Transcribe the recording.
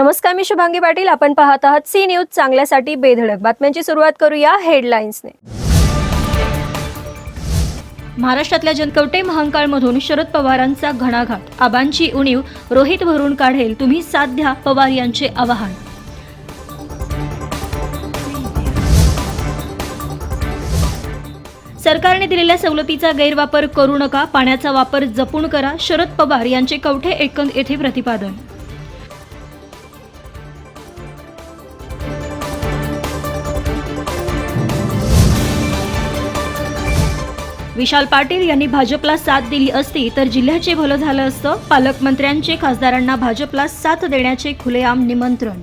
नमस्कार मी शुभांगी पाटील. आपण पाहत आहात सी न्यूज चांगल्यासाठी बेधडक. बातम्यांची सुरुवात करूया हेडलाईन्सने महाराष्ट्रातल्या जनकवटे महांकाळमधून शरद पवारांचा घणाघात. आबांची उणीव रोहित भरून काढेल. तुम्ही साथ द्या पवार यांचे आवाहन. सरकारने दिलेल्या सवलतीचा गैरवापर करू नका पाण्याचा वापर जपून करा शरद पवार यांचे कवठे एकंद येथे प्रतिपादन. विशाल पाटील यांनी भाजपला साथ दिली असती तर जिल्ह्याचे भलं झालं असतं. पालकमंत्र्यांचे खासदारांना भाजपला साथ देण्याचे खुलेआम निमंत्रण.